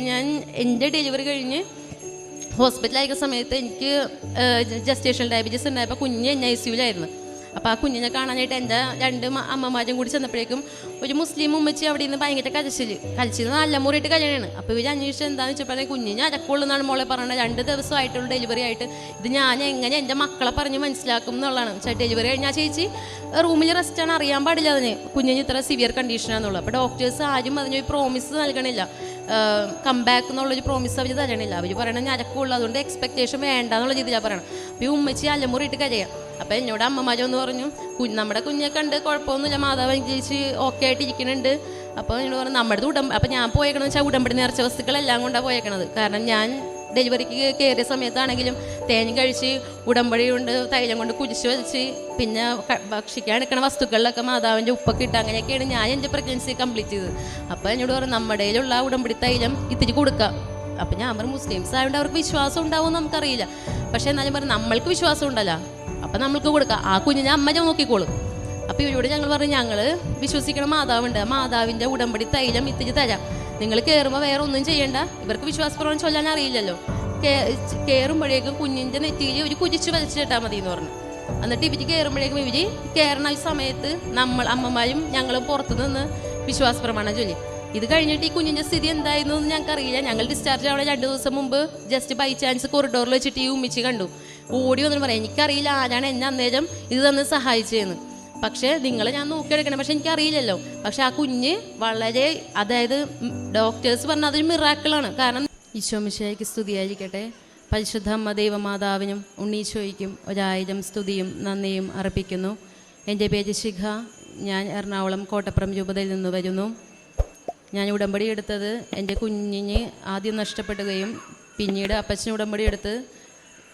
ഞാൻ എന്റെ ഡെലിവറി കഴിഞ്ഞ് ഹോസ്പിറ്റലായ സമയത്ത് എനിക്ക് ജസ്റ്റേഷൻ ഡയബറ്റീസ് ഉണ്ടായപ്പോൾ കുഞ്ഞ് എൻ ഐ സിയുലായിരുന്നു അപ്പോൾ ആ കുഞ്ഞിനെ കാണാനായിട്ട് എന്റെ രണ്ട് അമ്മമാരും കൂടി ചെന്നപ്പോഴേക്കും ഒരു മുസ്ലിം ഉമ്മച്ചി അവിടെ നിന്ന് ഭയങ്കര കരച്ചിൽ കരച്ചിൽ നല്ല മുറിയിട്ട് കല്യാണമാണ് അപ്പോൾ ഇവർ അന്വേഷിച്ച് എന്താണെന്ന് വെച്ചപ്പോൾ കുഞ്ഞിന് അരക്കുള്ളെന്നാണ് മോളെ പറയുന്നത് രണ്ട് ദിവസമായിട്ടുള്ള ഡെലിവറി ആയിട്ട് ഇത് ഞാൻ എങ്ങനെ എന്റെ മക്കളെ പറഞ്ഞ് മനസ്സിലാക്കും എന്നുള്ളതാണ്. വെച്ചാൽ ഡെലിവറി കഴിഞ്ഞാൽ ചേച്ചി റൂമിൽ റെസ്റ്റാണ് അറിയാൻ പാടില്ല അതിന്. കുഞ്ഞിന് ഇത്ര സിവിയർ കണ്ടീഷനാണെന്നുള്ളത് അപ്പോൾ ഡോക്ടേഴ്സ് ആരും അതിനൊരു പ്രോമിസ് നൽകണില്ല. കംബാക്ക് എന്നുള്ളൊരു പ്രോമിസ് അവർ തരണില്ല അവർ പറയണത് ഞരക്കുള്ളൂ അതുകൊണ്ട് എക്സ്പെക്റ്റേഷൻ വേണ്ട എന്നുള്ള രീതിയിലാണ് പറയണം അപ്പോൾ ഈ ഉമ്മച്ചി അല്ലമുറിയിട്ട് കരയാം. അപ്പോൾ എന്നോട് അമ്മമാരോന്ന് പറഞ്ഞു നമ്മുടെ കുഞ്ഞെ കണ്ട് കുഴപ്പമൊന്നുമില്ല മാതാവ് ജയിച്ച് ഓക്കെ ആയിട്ട് ഇരിക്കുന്നുണ്ട്. അപ്പോൾ എന്നോട് പറഞ്ഞു നമ്മുടെ ഉടമ്പ അപ്പോൾ ഞാൻ പോയേക്കണമെന്ന് വെച്ചാൽ ഉടമ്പടി നേർച്ച വസ്തുക്കളെല്ലാം കൊണ്ടാണ് പോയേക്കണത്. കാരണം ഞാൻ ഡെലിവറിക്ക് കയറിയ സമയത്താണെങ്കിലും തേൻ കഴിച്ച് ഉടമ്പടി കൊണ്ട് തൈലം കൊണ്ട് കുരിശ് വലിച്ച് പിന്നെ ഭക്ഷിക്കാൻ എടുക്കണ വസ്തുക്കളിലൊക്കെ മാതാവിന്റെ ഉപ്പൊക്കെ ഇട്ട് അങ്ങനെയൊക്കെയാണ് ഞാൻ എന്റെ പ്രഗ്നൻസി കംപ്ലീറ്റ് ചെയ്തത്. അപ്പോൾ എന്നോട് പറഞ്ഞു നമ്മുടെ കയ്യിലുള്ള ഉടമ്പടി തൈലം ഇത്തിരി കൊടുക്കാം. അപ്പം ഞാൻ പറഞ്ഞു മുസ്ലിംസ് ആയതുകൊണ്ട് അവർക്ക് വിശ്വാസം ഉണ്ടാവും നമുക്കറിയില്ല. പക്ഷേ എന്നാലും പറഞ്ഞു നമ്മൾക്ക് വിശ്വാസം ഉണ്ടല്ലോ. അപ്പം നമ്മൾക്ക് കൊടുക്കാം. ആ കുഞ്ഞിനെ അമ്മ നോക്കിക്കോളും. അപ്പോൾ ഇവരോട് ഞങ്ങൾ പറഞ്ഞു ഞങ്ങൾ വിശ്വസിക്കണ മാതാവുണ്ട്. മാതാവിന്റെ ഉടമ്പടി തൈലം ഇത്തിരി തരാം. നിങ്ങൾ കയറുമ്പോൾ വേറെ ഒന്നും ചെയ്യണ്ട. ഇവർക്ക് വിശ്വാസപ്രവണം ചൊല്ലാൻ അറിയില്ലല്ലോ. കയറുമ്പോഴേക്കും കുഞ്ഞിന്റെ നെറ്റിയിൽ ഒരു കുരിച്ച് വലിച്ചിട്ടാൽ മതി എന്ന് പറഞ്ഞു. എന്നിട്ട് ഇവർ കയറുമ്പോഴേക്കും ഇവർ കയറണ സമയത്ത് നമ്മൾ അമ്മമാരും ഞങ്ങളും പുറത്തു നിന്ന് വിശ്വാസപ്രമാണം ചൊല്ലി. ഇത് കഴിഞ്ഞിട്ട് ഈ കുഞ്ഞിന്റെ സ്ഥിതി എന്തായിരുന്നു എന്ന് ഞങ്ങൾക്ക് അറിയില്ല ഞങ്ങൾ ഡിസ്ചാർജ് ആവണ രണ്ട് ദിവസം മുമ്പ് ജസ്റ്റ് ബൈ ചാൻസ് കോറിഡോറിൽ വെച്ചിട്ട് ഈ ഉമ്മിച്ച് കണ്ടു. ഓടി വന്നു പറയാം എനിക്കറിയില്ല ആരാണ് എന്നെ അന്നേരം ഇത് തന്ന് സഹായിച്ചതെന്ന് പക്ഷേ നിങ്ങളെ ഞാൻ നോക്കിയെടുക്കണം. പക്ഷെ എനിക്കറിയില്ലല്ലോ. പക്ഷെ ആ കുഞ്ഞ് വളരെ അതായത് ഡോക്ടേഴ്സ് പറഞ്ഞ അതൊരു മിറാക്കിളാണ് കാരണം ഈശോമിശയ്ക്ക് സ്തുതിയായിരിക്കട്ടെ. പരിശുദ്ധ അമ്മ ദൈവമാതാവിനും ഉണ്ണീശോയ്ക്കും ഒരായിരം സ്തുതിയും നന്ദിയും അർപ്പിക്കുന്നു. എന്റെ പേര് ശിഖ. ഞാൻ എറണാകുളം കോട്ടപ്പുറം രൂപതയിൽ നിന്ന് വരുന്നു. ഞാൻ ഉടമ്പടി എടുത്തത് എന്റെ കുഞ്ഞിന് ആദ്യം നഷ്ടപ്പെടുകയും പിന്നീട് അപ്പച്ചൻ ഉടമ്പടി എടുത്ത്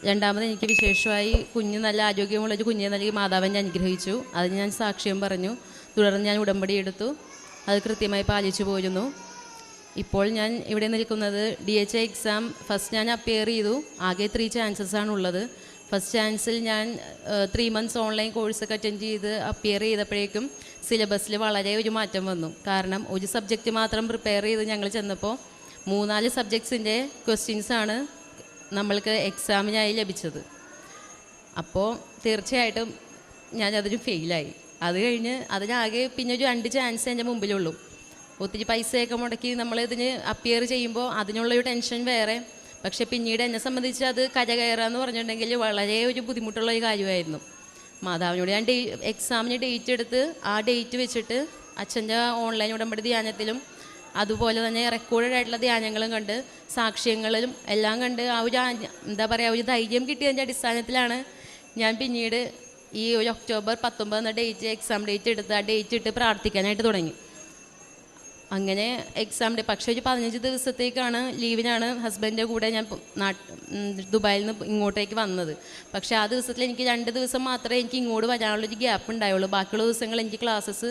രണ്ടാമത് എനിക്ക് വിശേഷമായി കുഞ്ഞ് നല്ല ആരോഗ്യമുള്ള ഒരു കുഞ്ഞിനെ നൽകി മാതാവിനെ അനുഗ്രഹിച്ചു. അതിന് ഞാൻ സാക്ഷ്യം പറഞ്ഞു. തുടർന്ന് ഞാൻ ഉടമ്പടി എടുത്തു. അത് കൃത്യമായി പാലിച്ചു പോരുന്നു. ഇപ്പോൾ ഞാൻ ഇവിടെ നിൽക്കുന്നത് D H I exam first ഞാൻ അപ്പിയർ ചെയ്തു. ആകെ ത്രീ ചാൻസസ് ആണ് ഉള്ളത് ഫസ്റ്റ് ചാൻസിൽ ഞാൻ ത്രീ മന്ത്സ് ഓൺലൈൻ കോഴ്സൊക്കെ അറ്റൻഡ് ചെയ്ത് അപ്പിയർ ചെയ്തപ്പോഴേക്കും സിലബസിൽ വളരെ ഒരു മാറ്റം വന്നു. കാരണം ഒരു സബ്ജക്റ്റ് മാത്രം പ്രിപ്പയർ ചെയ്ത് ഞങ്ങൾ ചെന്നപ്പോൾ മൂന്നാൽ സബ്ജക്ട്സിന്റെ ക്വസ്റ്റ്യൻസാണ് നമ്മൾക്ക് എക്സാമിനായി ലഭിച്ചത്. അപ്പോൾ തീർച്ചയായിട്ടും ഞാൻ അതിന് ഫെയിലായി അത് കഴിഞ്ഞ് അതിനാകെ പിന്നെ ഒരു രണ്ട് ചാൻസ് എന്റെ മുമ്പിലുള്ളൂ. ഒത്തിരി പൈസയൊക്കെ മുടക്കി നമ്മൾ ഇതിന് അപ്പിയർ ചെയ്യുമ്പോൾ അതിനുള്ളൊരു ടെൻഷൻ വേറെ. പക്ഷേ പിന്നീട് എന്നെ സംബന്ധിച്ച് അത് കര എന്ന് പറഞ്ഞിട്ടുണ്ടെങ്കിൽ വളരെ ഒരു ബുദ്ധിമുട്ടുള്ള ഒരു കാര്യമായിരുന്നു. മാതാവിനോട് ഞാൻ ഡേ എക്സാമിന് ഡേറ്റ് എടുത്ത് ആ ഡേറ്റ് വെച്ചിട്ട് അച്ഛന്റെ ഓൺലൈൻ ഉടമ്പടി ധ്യാനത്തിലും അതുപോലെ തന്നെ റെക്കോർഡഡ് ആയിട്ടുള്ള ധ്യാനങ്ങളും കണ്ട് സാക്ഷ്യങ്ങളും എല്ലാം കണ്ട് ആ ഒരു എന്താ പറയുക ഒരു ധൈര്യം കിട്ടിയതിന്റെ അടിസ്ഥാനത്തിലാണ് ഞാൻ പിന്നീട് ഈ ഒരു ഒക്ടോബർ പത്തൊമ്പത് എന്ന ഡേറ്റ് എക്സാം ഡേറ്റ് എടുത്ത് ആ ഡേറ്റ് ഇട്ട് പ്രാർത്ഥിക്കാനായിട്ട് തുടങ്ങി. അങ്ങനെ എക്സാം ഡേ പക്ഷേ ഒരു പതിനഞ്ച് ദിവസത്തേക്കാണ് ലീവിനാണ് ഹസ്ബൻഡിന്റെ കൂടെ ഞാൻ ദുബായിൽ നിന്ന് ഇങ്ങോട്ടേക്ക് വന്നത്. പക്ഷേ ആ ദിവസത്തിൽ എനിക്ക് രണ്ട് ദിവസം മാത്രമേ എനിക്ക് ഇങ്ങോട്ട് വരാനുള്ളൊരു ഗ്യാപ്പ് ഉണ്ടായുള്ളൂ. ബാക്കിയുള്ള ദിവസങ്ങൾ എനിക്ക് ക്ലാസ്സസ്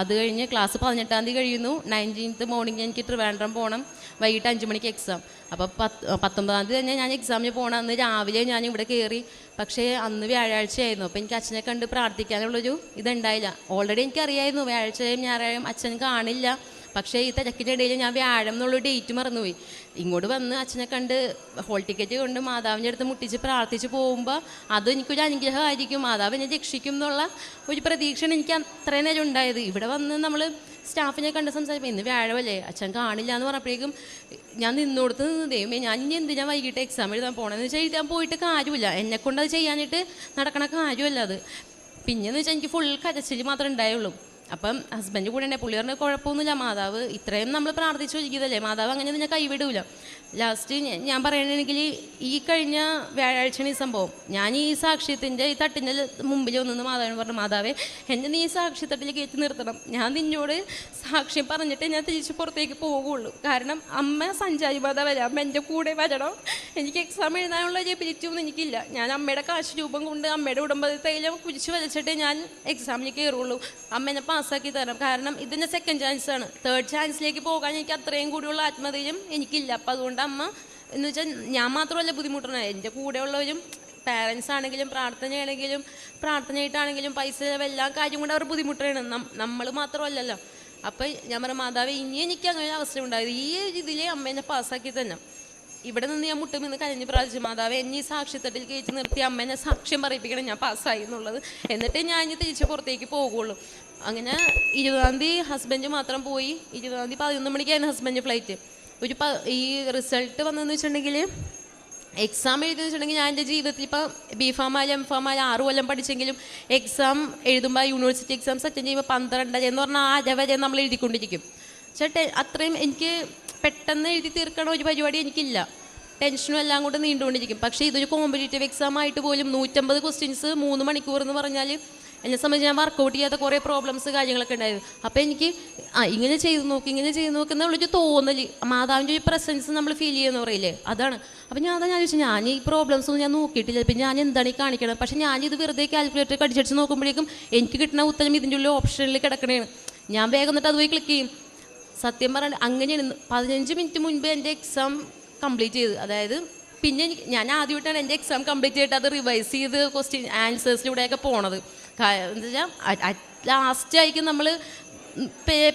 അത് കഴിഞ്ഞ് ക്ലാസ് പതിനെട്ടാം തീയതി കഴിയുന്നു. നയന്റീൻത്ത് മോർണിംഗ് എനിക്ക് ട്രിവാൻഡ്രം പോകണം വൈകിട്ട് അഞ്ച് മണിക്ക് എക്സാം അപ്പോൾ പത്ത് പത്തൊമ്പതാം തീയതി തന്നെ ഞാൻ എക്സാമിന് പോകണം അന്ന് രാവിലെ ഞാൻ ഇവിടെ കയറി പക്ഷേ അന്ന് വ്യാഴാഴ്ചയായിരുന്നു. അപ്പോൾ എനിക്ക് അച്ഛനെ കണ്ട് പ്രാർത്ഥിക്കാനുള്ളൊരു ഇതുണ്ടായില്ല. ഓൾറെഡി എനിക്കറിയായിരുന്നു വ്യാഴാഴ്ചയും ഞായറായും അച്ഛൻ കാണില്ല. പക്ഷേ ഈ തിരക്കിന്റെ ഇടയിൽ ഞാൻ വ്യാഴം എന്നുള്ള ഡേറ്റ് മറന്നുപോയി. ഇങ്ങോട്ട് വന്ന് അച്ഛനെ കണ്ട് ഹോൾ ടിക്കറ്റ് കൊണ്ട് മാതാവിന്റെ അടുത്ത് മുട്ടിച്ച് പ്രാർത്ഥിച്ച് പോകുമ്പോൾ അത് എനിക്കൊരു അനുഗ്രഹമായിരിക്കും. മാതാവ് എന്നെ രക്ഷിക്കും എന്നുള്ള ഒരു പ്രതീക്ഷയാണ് എനിക്ക് അത്രയും നേരം ഉണ്ടായത്. ഇവിടെ വന്ന് നമ്മൾ സ്റ്റാഫിനെ കണ്ട് സംസാരിക്കും ഇന്ന് വ്യാഴമല്ലേ? അച്ഛൻ കാണില്ല എന്ന് പറഞ്ഞപ്പോഴേക്കും ഞാൻ നിന്നോടത്ത് നിന്ന് ദൈവമേ ഞാൻ ഇനി എന്തിനാ വൈകിട്ട് എക്സാം എഴുതാൻ പോകണമെന്ന് വെച്ചാൽ എഴുതാൻ പോയിട്ട് കാര്യമില്ല. എന്നെക്കൊണ്ട് അത് ചെയ്യാനായിട്ട് നടക്കണ കാര്യമല്ല അത്. പിന്നെന്ന് വെച്ചാൽ എനിക്ക് ഫുൾ കരച്ചിൽ മാത്രമേ ഉണ്ടായുള്ളൂ. അപ്പം ഹസ്ബൻഡ് കൂടെ ഉണ്ടെങ്കിൽ പുള്ളി പറഞ്ഞ കുഴപ്പമൊന്നുമില്ല. മാതാവ് ഇത്രയും നമ്മൾ പ്രാർത്ഥിച്ചു ഇരിക്കുന്നതല്ലേ മാതാവ് അങ്ങനെ ഞാൻ കൈവിടൂല. ലാസ്റ്റ് ഞാൻ പറയണമെങ്കിൽ ഈ കഴിഞ്ഞ വ്യാഴാഴ്ചയാണ് ഈ സംഭവം. ഞാൻ ഈ സാക്ഷ്യത്തിന്റെ ഈ തട്ടിന്റെ മുമ്പിൽ ഒന്നെന്ന് മാതാവിന് പറഞ്ഞു മാതാവേ എന്നെ നീ സാക്ഷ്യത്തട്ടിൽ കയറ്റി നിർത്തണം. ഞാൻ നിന്നോട് സാക്ഷ്യം പറഞ്ഞിട്ട് ഞാൻ തിരിച്ച് പുറത്തേക്ക് പോകുള്ളൂ കാരണം അമ്മ സഞ്ചാരി മാതാവ് അമ്മ എന്റെ കൂടെ വരണം. എനിക്ക് എക്സാം എഴുതാനുള്ള ഒരു എബിലിറ്റി ഒന്നും എനിക്കില്ല. ഞാൻ അമ്മയുടെ കാശ് രൂപം കൊണ്ട് അമ്മയുടെ ഉടമ്പതയിലും കുരിച്ച് വലിച്ചിട്ട് ഞാൻ എക്സാമിന് കയറുള്ളൂ എന്നെ പാസ്സാക്കി തരണം. കാരണം ഇതിന്റെ സെക്കൻഡ് ചാൻസാണ് തേർഡ് ചാൻസിലേക്ക് പോകാൻ എനിക്ക് അത്രയും കൂടിയുള്ള ആത്മധൈര്യം എനിക്കില്ല. അപ്പം അതുകൊണ്ട് അമ്മ എന്ന് വെച്ചാൽ ഞാൻ മാത്രമല്ല ബുദ്ധിമുട്ടണത് എന്റെ കൂടെയുള്ളവരും പാരൻസ് ആണെങ്കിലും പ്രാർത്ഥനയാണെങ്കിലും പ്രാർത്ഥനയായിട്ടാണെങ്കിലും പൈസ എല്ലാ കാര്യം കൊണ്ട് അവർ ബുദ്ധിമുട്ടാണ് നമ്മൾ മാത്രമല്ലല്ലോ. അപ്പം ഞാൻ പറഞ്ഞ മാതാവ് ഇനി എനിക്ക് അങ്ങനെ ഒരു അവസരം ഉണ്ടായത് ഈ ഇതിൽ അമ്മേനെ പാസ്സാക്കി തന്നെ. ഇവിടെ നിന്ന് ഞാൻ മുട്ടും നിന്ന് കരഞ്ഞ് പ്രാർത്ഥിച്ചു മാതാവ് എന്നെ ഈ സാക്ഷ്യത്തട്ടിൽ കയറ്റി നിർത്തി അമ്മേനെ സാക്ഷ്യം പറയിപ്പിക്കണം ഞാൻ പാസ്സായി എന്നുള്ളത്. എന്നിട്ടേ ഞാൻ ഇനി തിരിച്ച് പുറത്തേക്ക് പോകുള്ളൂ. അങ്ങനെ ഇരുപതാം തീയതി ഹസ്ബൻഡ് മാത്രം പോയി. ഇരുപതാം തീയതി പതിനൊന്ന് മണിക്കായിരുന്നു ഹസ്ബൻഡ് ഫ്ലൈറ്റ് ഒരു പ ഈ റിസൾട്ട് വന്നതെന്ന് വെച്ചിട്ടുണ്ടെങ്കിൽ എക്സാം എഴുതി വെച്ചിട്ടുണ്ടെങ്കിൽ ഞാൻ എന്റെ ജീവിതത്തിൽ ഇപ്പം ബി ആയാലും എം ഫാം ആയാലും ആറ് കൊല്ലം പഠിച്ചെങ്കിലും എക്സാം എഴുതുമ്പോൾ യൂണിവേഴ്സിറ്റി എക്സാംസ് അറ്റൻഡ് ചെയ്യുമ്പോൾ പന്ത്രണ്ട് എന്ന് പറഞ്ഞാൽ ആ വരെ നമ്മൾ എഴുതിക്കൊണ്ടിരിക്കും. ചേട്ടെ അത്രയും എനിക്ക് പെട്ടെന്ന് എഴുതി തീർക്കണ ഒരു പരിപാടി എനിക്കില്ല. ടെൻഷനും എല്ലാം കൂടെ നീണ്ടുകൊണ്ടിരിക്കും. പക്ഷേ ഇതൊരു കോമ്പറ്റേറ്റീവ് എക്സാം ആയിട്ട് പോലും നൂറ്റമ്പത് ക്വസ്റ്റ്യൻസ് മൂന്ന് മണിക്കൂർ എന്ന് പറഞ്ഞാൽ എന്നെ സംബന്ധിച്ച് ഞാൻ വർക്കൗട്ട് ചെയ്യാത്ത കുറേ പ്രോബ്ലംസ് കാര്യങ്ങളൊക്കെ ഉണ്ടായിരുന്നു. അപ്പോൾ എനിക്ക് ആ ഇങ്ങനെ ചെയ്ത് നോക്കി ഇങ്ങനെ ചെയ്ത് നോക്കി എന്നുള്ളൊരു തോന്നൽ മാതാവിന്റെ ഒരു പ്രസൻസ് നമ്മൾ ഫീൽ ചെയ്യുന്ന പറയില്ലേ? അതാണ്. അപ്പോൾ ഞാൻ അതാ ഞാൻ ചോദിച്ചു ഞാൻ ഈ പ്രോബ്ലംസ് ഒന്നും ഞാൻ നോക്കിയിട്ടില്ല. പിന്നെ ഞാൻ എന്താണ് ഈ കാണിക്കണം? പക്ഷേ ഞാനിത് വെറുതെ കാൽക്കുലേറ്റർ കടിച്ചടിച്ച് നോക്കുമ്പോഴേക്കും എനിക്ക് കിട്ടുന്ന ഉത്തരം ഇതിന്റെ ഉള്ളിൽ ഓപ്ഷനിൽ കിടക്കണേ ഞാൻ വേഗം എന്നിട്ട് അതുപോയി ക്ലിക്ക് ചെയ്യും. സത്യം പറഞ്ഞാൽ അങ്ങനെയാണ് പതിനഞ്ച് മിനിറ്റ് മുൻപ് എന്റെ എക്സാം കംപ്ലീറ്റ് ചെയ്ത്. അതായത് പിന്നെ ഞാൻ ആദ്യമായിട്ടാണ് എന്റെ എക്സാം കംപ്ലീറ്റ് ചെയ്തിട്ട് അത് റിവൈസ് ചെയ്ത് ക്വസ്റ്റ്യൻ ആൻസേഴ്സിലൂടെയൊക്കെ പോണത്. എന്താ വെച്ചാൽ ലാസ്റ്റ് ആയിരിക്കും നമ്മൾ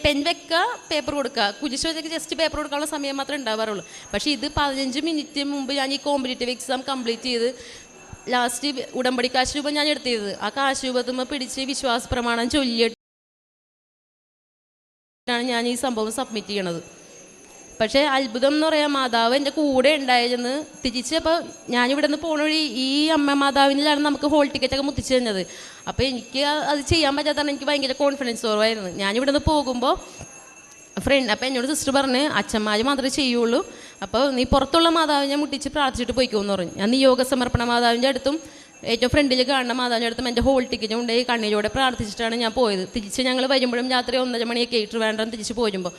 പെൻ വെക്കുക പേപ്പർ കൊടുക്കുക കുരിശ് ജസ്റ്റ് പേപ്പർ കൊടുക്കാനുള്ള സമയം മാത്രമേ ഉണ്ടാവാറുള്ളൂ. പക്ഷേ ഇത് പതിനഞ്ച് മിനിറ്റ് മുമ്പ് ഞാൻ ഈ കോമ്പറ്റേറ്റീവ് എക്സാം കംപ്ലീറ്റ് ചെയ്ത് ലാസ്റ്റ് ഉടമ്പടി കാശ് രൂപം ഞാൻ എടുത്തത് ആ കാശ് രൂപത്തുമ്പോൾ പിടിച്ച് വിശ്വാസ പ്രമാണം ചൊല്ലിയിട്ടാണ് ഞാൻ ഈ സംഭവം സബ്മിറ്റ് ചെയ്യണത്. പക്ഷേ അത്ഭുതം എന്ന് പറയാൻ മാതാവ് എന്റെ കൂടെ ഉണ്ടായിരുന്നു. തിരിച്ചപ്പോൾ ഞാനിവിടെ നിന്ന് പോണ വഴി ഈ അമ്മ മാതാവിനിലാണ് നമുക്ക് ഹോൾ ടിക്കറ്റ് ഒക്കെ മുത്തിച്ചു തന്നത്. അപ്പോൾ എനിക്ക് അത് ചെയ്യാൻ പറ്റാത്തതാണ് എനിക്ക് ഭയങ്കര കോൺഫിഡൻസ് കുറവായിരുന്നു. ഞാനിവിടെ നിന്ന് പോകുമ്പോൾ ഫ്രണ്ട് അപ്പോൾ എന്നോട് സിസ്റ്റർ പറഞ്ഞ് അച്ഛന്മാർ മാത്രമേ ചെയ്യുള്ളൂ. അപ്പോൾ നീ പുറത്തുള്ള മാതാവിനെ മുട്ടിച്ച് പ്രാർത്ഥിച്ചിട്ട് പോയിക്കോന്ന് പറഞ്ഞു. ഞാൻ നിയോഗ സമർപ്പണ മാതാവിന്റെ അടുത്തും ഏറ്റവും ഫ്രണ്ടിൽ കാണുന്ന മാതാവിന്റെ അടുത്തും എന്റെ ഹോൾ ടിക്കറ്റ് ഈ കണ്ണീരോടെ പ്രാർത്ഥിച്ചിട്ടാണ് ഞാൻ പോയത്. തിരിച്ച് ഞങ്ങൾ വരുമ്പോഴും രാത്രി ഒന്നര മണിയൊക്കെ ആയിട്ട് വേണ്ട തിരിച്ച് പോരുമ്പോൾ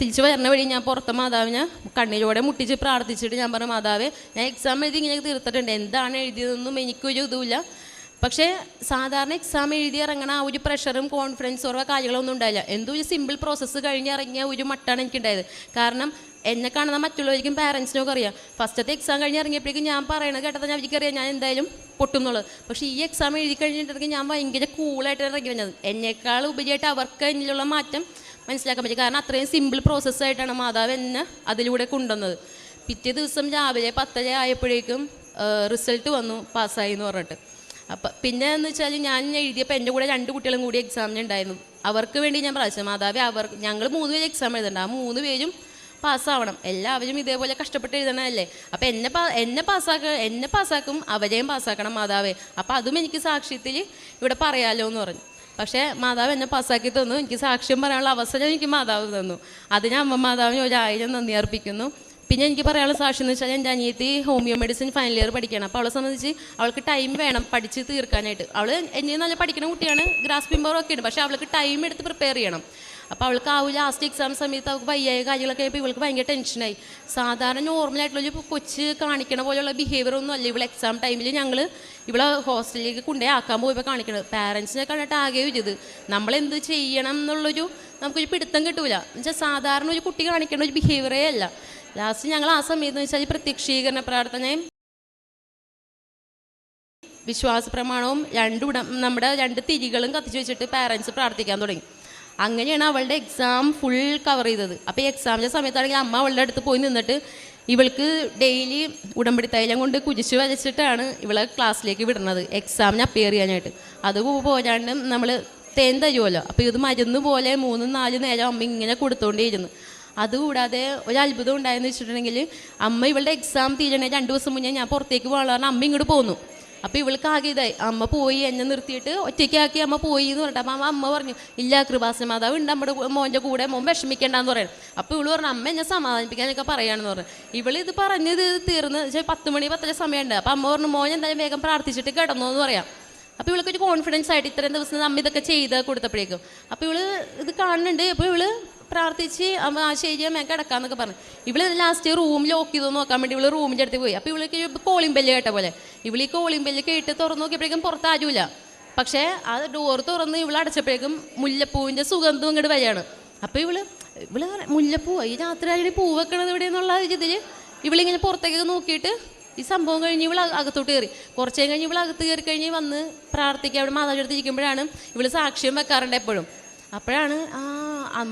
തിരിച്ച് വരുന്ന വഴി ഞാൻ പുറത്തെ മാതാവിനെ കണ്ണീരോടെ മുട്ടിച്ച് പ്രാർത്ഥിച്ചിട്ട് ഞാൻ പറഞ്ഞു മാതാവ് ഞാൻ എക്സാം എഴുതി ഇങ്ങനെ തീർത്തിട്ടുണ്ട്. എന്താണ് എഴുതിയതെന്നും എനിക്കൊരു ഇതുമില്ല. പക്ഷേ സാധാരണ എക്സാം എഴുതി ഇറങ്ങണ ആ ഒരു പ്രഷറും കോൺഫിഡൻസ് ഓരോ കാര്യങ്ങളൊന്നും ഉണ്ടായില്ല. എന്തോ ഒരു സിമ്പിൾ പ്രോസസ്സ് കഴിഞ്ഞ് ഇറങ്ങിയ ഒരു മട്ടാണ് എനിക്കുണ്ടായത്. കാരണം എന്നെ കാണുന്ന മറ്റുള്ളവർക്കും പാരൻസിനൊക്കെ അറിയാം. ഫസ്റ്റത്തെ എക്സാം കഴിഞ്ഞ് ഇറങ്ങിയപ്പോഴേക്കും ഞാൻ പറയണത് കേട്ടത് ഞാൻ എനിക്കറിയാം ഞാൻ എന്തായാലും പൊട്ടും എന്നുള്ളത്. പക്ഷേ ഈ എക്സാം എഴുതി കഴിഞ്ഞിട്ടുണ്ടെങ്കിൽ ഞാൻ ഭയങ്കര കൂളായിട്ട് ഇറങ്ങി വന്നത് എന്നേക്കാൾ ഉപരിയായിട്ട് അവർക്ക് അതിനുള്ള മാറ്റം മനസ്സിലാക്കാൻ പറ്റും. കാരണം അത്രയും സിമ്പിൾ പ്രോസസ്സായിട്ടാണ് മാതാവ് എന്നെ അതിലൂടെ കൊണ്ടുവന്നത്. പിറ്റേ ദിവസം രാവിലെ പത്തര ആയപ്പോഴേക്കും റിസൾട്ട് വന്നു പാസ്സായി എന്ന് പറഞ്ഞിട്ട്. അപ്പം പിന്നെ എന്ന് വെച്ചാൽ ഞാൻ എഴുതിയപ്പോൾ എന്റെ കൂടെ രണ്ട് കുട്ടികളും കൂടി എക്സാമിന് ഉണ്ടായിരുന്നു. അവർക്ക് വേണ്ടി ഞാൻ പ്രാവശ്യം മാതാവേ അവർ ഞങ്ങൾ മൂന്ന് പേര് എക്സാം എഴുതണ്ട. ആ മൂന്ന് പേരും പാസ്സാവണം എല്ലാവരും ഇതേപോലെ കഷ്ടപ്പെട്ട് എഴുതണമല്ലേ അപ്പം എന്നെ പാ എന്നെ പാസ്സാക്ക എന്നെ പാസ്സാക്കും അവരെയും പാസ്സാക്കണം മാതാവേ. അപ്പം അതും എനിക്ക് സാക്ഷ്യത്തിൽ ഇവിടെ പറയാലോ എന്ന് പറഞ്ഞു. പക്ഷേ മാതാവ് എന്നെ പാസ്സാക്കി തന്നു. എനിക്ക് സാക്ഷ്യം പറയാനുള്ള അവസരം എനിക്ക് മാതാവ് തന്നു. അതിന് അമ്മ മാതാവിന് ഒരായിരം നന്ദി അർപ്പിക്കുന്നു. പിന്നെ എനിക്ക് പറയാനുള്ള സാക്ഷി എന്ന് വെച്ചാൽ എന്റെ അനിയത്തി ഹോമിയോ മെഡിസിൻ ഫൈനൽ ഇയർ പഠിക്കണം അപ്പോൾ അവളെ സംബന്ധിച്ച് അവൾക്ക് ടൈം വേണം പഠിച്ച് തീർക്കാനായിട്ട്. അവൾ എന്നെ നല്ല പഠിക്കുന്ന കുട്ടിയാണ് ഗ്രാസ് പിമ്പറൊക്കെ ഉണ്ട്. പക്ഷേ അവൾക്ക് ടൈം എടുത്ത് പ്രിപ്പയർ ചെയ്യണം. അപ്പോൾ അവൾക്ക് ആ ഒരു ലാസ്റ്റ് എക്സാം സമയത്ത് അവൾക്ക് വയ്യായ കാര്യങ്ങളൊക്കെ ആയപ്പോൾ ഇവൾക്ക് ഭയങ്കര ടെൻഷനായി സാധാരണ നോർമലായിട്ടുള്ള ഒരു കൊച്ച് കാണിക്കണ പോലെയുള്ള ബിഹേവിയർ ഒന്നും അല്ല ഇവളെ എക്സാം ടൈമിൽ ഞങ്ങൾ ഇവളെ ഹോസ്റ്റലിലേക്ക് കൊണ്ടുപോയി ആക്കാൻ പോയപ്പോൾ കാണിക്കണത്. പാരൻസിനെ കണ്ടിട്ട് ആകെ ഒരു ഇത് നമ്മളെന്ത് ചെയ്യണം എന്നുള്ളൊരു നമുക്കൊരു പിടുത്തം കിട്ടൂല. എന്നുവെച്ചാൽ സാധാരണ ഒരു കുട്ടി കാണിക്കേണ്ട ഒരു ബിഹേവിയറേ അല്ല. ലാസ്റ്റ് ഞങ്ങൾ ആ സമയത്ത് വെച്ചാൽ ഈ പ്രത്യക്ഷീകരണ പ്രാർത്ഥനയും വിശ്വാസ പ്രമാണവും രണ്ടും നമ്മുടെ രണ്ട് തിരികളും കത്തിച്ചു വെച്ചിട്ട് പാരൻസ് പ്രാർത്ഥിക്കാൻ തുടങ്ങി. അങ്ങനെയാണ് അവളുടെ എക്സാം ഫുൾ കവർ ചെയ്തത്. അപ്പോൾ ഈ എക്സാമിന്റെ സമയത്താണെങ്കിൽ അമ്മ അവളുടെ അടുത്ത് പോയി നിന്നിട്ട് ഇവൾക്ക് ഡെയിലി ഉടമ്പടി തൈലം കൊണ്ട് കുരിശ് വരച്ചിട്ടാണ് ഇവളെ ക്ലാസ്സിലേക്ക് വിടുന്നത് എക്സാമിന് അപ്പിയർ ചെയ്യാനായിട്ട്. അത് പോരാണ്ട് നമ്മൾ തേൻ തരുമല്ലോ അപ്പോൾ ഇത് മരുന്ന് പോലെ മൂന്നും നാല് നേരം അമ്മ ഇങ്ങനെ കൊടുത്തോണ്ടേയിരുന്നു അതുകൂടാതെ ഒരു അത്ഭുതം ഉണ്ടായെന്ന് വെച്ചിട്ടുണ്ടെങ്കിൽ അമ്മ ഇവളുടെ എക്സാം തീരണേ രണ്ട് ദിവസം മുന്നേ ഞാൻ പുറത്തേക്ക് പോകാനുള്ള പറഞ്ഞാൽ അമ്മ ഇങ്ങോട്ട് പോന്നു. അപ്പോൾ ഇവൾക്ക് ആകെ ഇതായി. അമ്മ പോയി എന്നെ നിർത്തിയിട്ട് ഒറ്റയ്ക്കാക്കി അമ്മ പോയി എന്ന് പറഞ്ഞിട്ട് അപ്പം അമ്മ പറഞ്ഞു ഇല്ല കൃപാസന മാതാവ് ഉണ്ട് നമ്മുടെ മോന്റെ കൂടെ മോൻ വിഷമിക്കേണ്ടെന്ന് പറയാം അപ്പോൾ ഇവൾ പറഞ്ഞു അമ്മ എന്നെ സമാധാനിപ്പിക്കാനൊക്കെ പറയുകയാണെന്ന് പറഞ്ഞു. ഇവൾ ഇത് പറഞ്ഞത് തീർന്ന് വെച്ചാൽ പത്ത് മണി പത്തര സമയമുണ്ട്. അപ്പം അമ്മ പറഞ്ഞു മോൻ എന്തായാലും വേഗം പ്രാർത്ഥിച്ചിട്ട് കിടന്നു എന്ന് പറയാം. അപ്പോൾ ഇവൾക്ക് ഒരു കോൺഫിഡൻസ് ആയിട്ട് ഇത്രയും ദിവസം അമ്മ ഇതൊക്കെ ചെയ്ത് കൊടുത്തപ്പോഴേക്കും. അപ്പോൾ ഇവൾ ഇത് കാണുന്നുണ്ട്. അപ്പോൾ ഇവൾ പ്രാർത്ഥിച്ച് ആ ശരി അമ്മ കിടക്കാന്നൊക്കെ പറഞ്ഞു. ഇവൾ ലാസ്റ്റ് റൂം ലോക്ക് ചെയ്ത് നോക്കാൻ വേണ്ടി ഇവൾ റൂമിന്റെ അടുത്ത് പോയി. അപ്പോൾ ഇവൾക്ക് കോളിംഗ് ബെല്ല് കേട്ട പോലെ. ഇവൾ ഈ കോളിംഗ് ബെല്ല് കേട്ട് തുറന്നു നോക്കിയപ്പോഴേക്കും പുറത്താരൂല പക്ഷേ ആ ഡോർ തുറന്ന് ഇവൾ അടച്ചപ്പോഴേക്കും മുല്ലപ്പൂവിന്റെ സുഗന്ധം ഇങ്ങോട്ട് വരികയാണ്. അപ്പോൾ ഇവൾ ഇവൾ മുല്ലപ്പൂ ഈ രാത്രി ആയിട്ട് പൂ വെക്കണത് ഇവിടെ എന്നുള്ള ഇതിൽ ഇവളിങ്ങനെ പുറത്തേക്ക് നോക്കിയിട്ട് ഈ സംഭവം കഴിഞ്ഞ് ഇവൾ അകത്തോട്ട് കയറി. കുറച്ച് കഴിഞ്ഞ് ഇവൾ അകത്ത് കയറി കഴിഞ്ഞ് വന്ന് പ്രാർത്ഥിക്കുക അവിടെ മാതാവിന്റെ അടുത്ത് ഇരിക്കുമ്പോഴാണ് ഇവൾ സാക്ഷ്യം വെക്കാറുണ്ട് എപ്പോഴും. അപ്പോഴാണ് ആ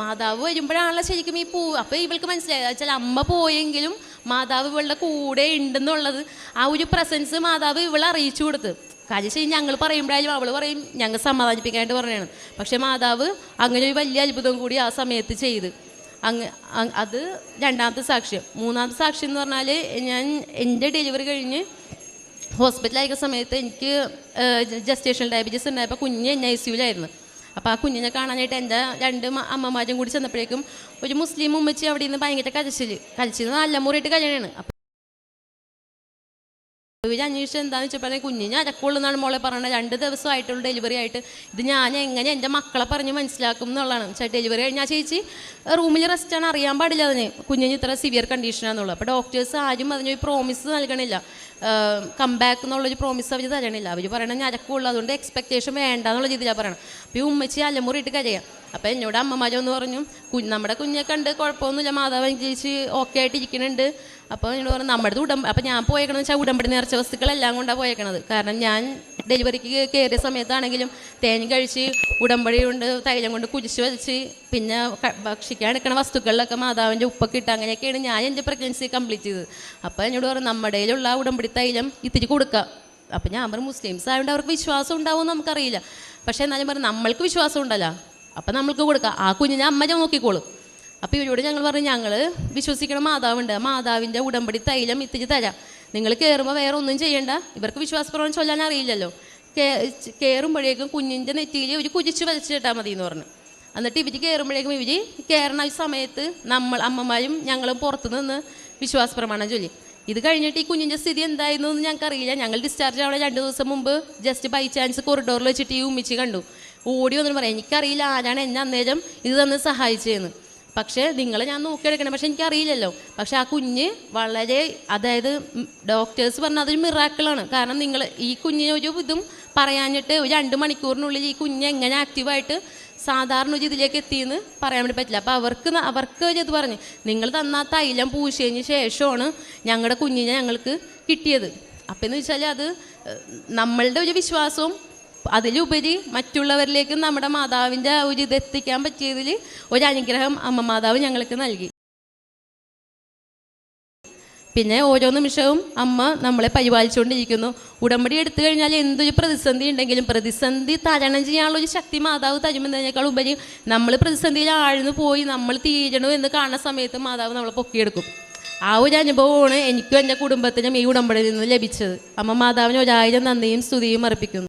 മാതാവ് വരുമ്പോഴാണല്ലോ ശരിക്കും ഈ പൂ. അപ്പോൾ ഇവൾക്ക് മനസ്സിലായത് വെച്ചാൽ അമ്മ പോയെങ്കിലും മാതാവ് ഇവളുടെ കൂടെ ഉണ്ടെന്നുള്ളത് ആ ഒരു പ്രസൻസ് മാതാവ് ഇവളെ അറിയിച്ചു കൊടുത്ത്. കാര്യം ശരി ഞങ്ങൾ പറയുമ്പോഴായാലും അവൾ പറയും ഞങ്ങൾ സമാധാനിപ്പിക്കാനായിട്ട് പറഞ്ഞാണ് പക്ഷേ മാതാവ് അങ്ങനെ ഒരു വലിയ അത്ഭുതം കൂടി ആ സമയത്ത് ചെയ്ത്. അങ്ങ് അത് രണ്ടാമത്തെ സാക്ഷ്യം. മൂന്നാമത്തെ സാക്ഷ്യം എന്ന് പറഞ്ഞാൽ ഞാൻ എന്റെ ഡെലിവറി കഴിഞ്ഞ് ഹോസ്പിറ്റലായിരിക്കുന്ന സമയത്ത് എനിക്ക് ജസ്റ്റേഷൻ ഡയബറ്റീസ് ഉണ്ടായപ്പോൾ കുഞ്ഞ് എൻ ഐ സിയുലായിരുന്നു അപ്പോൾ ആ കുഞ്ഞിനെ കാണാനായിട്ട് എന്റെ രണ്ട് അമ്മമാരും കൂടി ചെന്നപ്പോഴേക്കും ഒരു മുസ്ലിം ഉമ്മച്ചി അവിടെ നിന്ന് ഭയങ്കര കരച്ചിൽ കരച്ചിൽ നല്ല മുറിയിട്ട് കല്യാണമാണ് അപ്പോൾ ഇവർ അന്വേഷിച്ചത് എന്താണെന്ന് വെച്ചപ്പോൾ കുഞ്ഞിന് അരക്കുള്ളെന്നാണ് മോളെ പറയുന്നത് രണ്ട് ദിവസമായിട്ടുള്ള ഡെലിവറി ആയിട്ട്. ഇത് ഞാൻ എങ്ങനെ എന്റെ മക്കളെ പറഞ്ഞ് മനസ്സിലാക്കും എന്നുള്ളതാണ്. വെച്ചാൽ ഡെലിവറി കഴിഞ്ഞാൽ ചേച്ചി റൂമിൽ റെസ്റ്റ് ആണ്. അറിയാൻ പാടില്ല അതിന്. കുഞ്ഞിന് ഇത്ര സിവിയർ കണ്ടീഷനാണെന്നുള്ളത് അപ്പോൾ ഡോക്ടേഴ്സ് ആരും അതിനൊരു പ്രോമിസ് നൽകണില്ല. കംബാക്ക് എന്നുള്ളൊരു പ്രോമിസ് അവർ തരണില്ല. അവർ പറയണത് ഞരക്കുള്ളൂ അതുകൊണ്ട് എക്സ്പെക്റ്റേഷൻ വേണ്ട എന്നുള്ള രീതിയിലാണ് പറയണം അപ്പോൾ ഈ ഉമ്മച്ചി അലമുറിയിട്ട് കരയാം. അപ്പോൾ എന്നോട് അമ്മമാരൊന്ന് പറഞ്ഞു കുഞ്ഞ് നമ്മുടെ കുഞ്ഞെ കണ്ട് കുഴപ്പമൊന്നുമില്ല. മാതാവ് അനുസരിച്ച് ഓക്കെ ആയിട്ട് ഇരിക്കുന്നുണ്ട് അപ്പോൾ എന്നോട് പറഞ്ഞു നമ്മുടെ ഉടമ്പ അപ്പോൾ ഞാൻ പോയേക്കണമെന്ന് വെച്ചാൽ ഉടമ്പടി നേർച്ച വസ്തുക്കളെല്ലാം കൊണ്ടാണ് പോയേക്കണത്. കാരണം ഞാൻ ഡെലിവറിക്ക് കയറിയ സമയത്താണെങ്കിലും തേൻ കഴിച്ച് ഉടമ്പടി കൊണ്ട് തൈലം കൊണ്ട് കുരിശ് വലിച്ച് പിന്നെ ഭക്ഷിക്കാൻ എടുക്കണ വസ്തുക്കളിലൊക്കെ മാതാവിന്റെ ഉപ്പൊക്കെ ഇട്ട് അങ്ങനെയൊക്കെയാണ് ഞാൻ എന്റെ പ്രഗ്നൻസി കംപ്ലീറ്റ് ചെയ്തത്. അപ്പോൾ എന്നോട് പറഞ്ഞു നമ്മുടെ കയ്യിലുള്ള ഉടമ്പടി തൈലം ഇത്തിരി കൊടുക്കുക അപ്പം ഞാൻ പറഞ്ഞു മുസ്ലിംസ് ആയതുകൊണ്ട് അവർക്ക് വിശ്വാസം ഉണ്ടാവുമെന്ന് നമുക്കറിയില്ല. പക്ഷേ എന്നാലും പറഞ്ഞു നമ്മൾക്ക് വിശ്വാസം ഉണ്ടല്ലോ അപ്പം നമ്മൾക്ക് കൊടുക്കാം ആ കുഞ്ഞിനെ അമ്മ നോക്കിക്കോളും. അപ്പോൾ ഇവരോട് ഞങ്ങൾ പറഞ്ഞു ഞങ്ങൾ വിശ്വസിക്കണ മാതാവുണ്ട് മാതാവിന്റെ ഉടമ്പടി തൈലം ഇത്തിരി തരാം. നിങ്ങൾ കയറുമ്പോൾ വേറെ ഒന്നും ചെയ്യണ്ട. ഇവർക്ക് വിശ്വാസപ്രവണം ചൊല്ലാൻ അറിയില്ലല്ലോ. കയറുമ്പോഴേക്കും കുഞ്ഞിന്റെ നെറ്റിയിൽ ഇവർ കുതിച്ച് വലിച്ചിട്ടാൽ മതി എന്ന് പറഞ്ഞു. എന്നിട്ട് ഇവർ കയറുമ്പോഴേക്കും ഇവർ കയറണ സമയത്ത് നമ്മൾ അമ്മമാരും ഞങ്ങളും പുറത്തു നിന്ന് വിശ്വാസപ്രമാണം ചൊല്ലി. ഇത് കഴിഞ്ഞിട്ട് ഈ കുഞ്ഞിന്റെ സ്ഥിതി എന്തായിരുന്നു എന്ന് ഞങ്ങൾക്കറിയില്ല ഞങ്ങൾ ഡിസ്ചാർജ് ആവണ രണ്ട് ദിവസം മുമ്പ് ജസ്റ്റ് ബൈ ചാൻസ് കൊറിഡോറിൽ വെച്ചിട്ട് ഈ ഉമ്മിച്ച് കണ്ടു. ഓടി വന്നിട്ട് പറയാം എനിക്കറിയില്ല ആരാണ് എന്നെ അന്നേരം ഇത് തന്നെ സഹായിച്ചതെന്ന് പക്ഷേ നിങ്ങൾ ഞാൻ നോക്കിയെടുക്കണം. പക്ഷെ എനിക്കറിയില്ലല്ലോ. പക്ഷെ ആ കുഞ്ഞ് വളരെ അതായത് ഡോക്ടേഴ്സ് പറഞ്ഞ അതൊരു മിറാക്കിളാണ് കാരണം നിങ്ങൾ ഈ കുഞ്ഞിനെ ഒരു ഇതും പറയാനിട്ട് ഒരു രണ്ട് മണിക്കൂറിനുള്ളിൽ ഈ കുഞ്ഞ് എങ്ങനെ ആക്റ്റീവായിട്ട് സാധാരണ ഒരു ഇതിലേക്ക് എത്തിയെന്ന് പറയാൻ വേണ്ടി പറ്റില്ല. അപ്പോൾ അവർക്ക് അവർക്ക് ഒരു ഇത് പറഞ്ഞു. നിങ്ങൾ തന്ന തൈലം പൂശിയതിന് ശേഷമാണ് ഞങ്ങളുടെ കുഞ്ഞിനെ ഞങ്ങൾക്ക് കിട്ടിയത്. അപ്പം എന്ന് വെച്ചാൽ അത് നമ്മളുടെ ഒരു വിശ്വാസവും അതിലുപരി മറ്റുള്ളവരിലേക്ക് നമ്മുടെ മാതാവിന്റെ ഒരു ഇത് എത്തിക്കാൻ പറ്റിയതിൽ ഒരു അനുഗ്രഹം അമ്മ മാതാവ് ഞങ്ങൾക്ക് നൽകി. പിന്നെ ഓരോ നിമിഷവും അമ്മ നമ്മളെ പരിപാലിച്ചുകൊണ്ടിരിക്കുന്നു. ഉടമ്പടി എടുത്തു കഴിഞ്ഞാൽ എന്തൊരു പ്രതിസന്ധി ഉണ്ടെങ്കിലും പ്രതിസന്ധി തരണം ചെയ്യാനുള്ള ഒരു ശക്തി മാതാവ് തരുമെന്നതിനേക്കാൾ ഉപരി നമ്മൾ പ്രതിസന്ധിയിൽ ആഴ്ന്നു പോയി നമ്മൾ തീരണു എന്ന് കാണുന്ന സമയത്ത് മാതാവ് നമ്മളെ പൊക്കിയെടുക്കും. ആ ഒരു അനുഭവമാണ് എനിക്കും എന്റെ കുടുംബത്തിനും ഈ ഉടമ്പടിയിൽ നിന്ന് ലഭിച്ചത്. അമ്മ മാതാവിന് ഒരായിരം നന്ദിയും സ്തുതിയും അർപ്പിക്കുന്നു.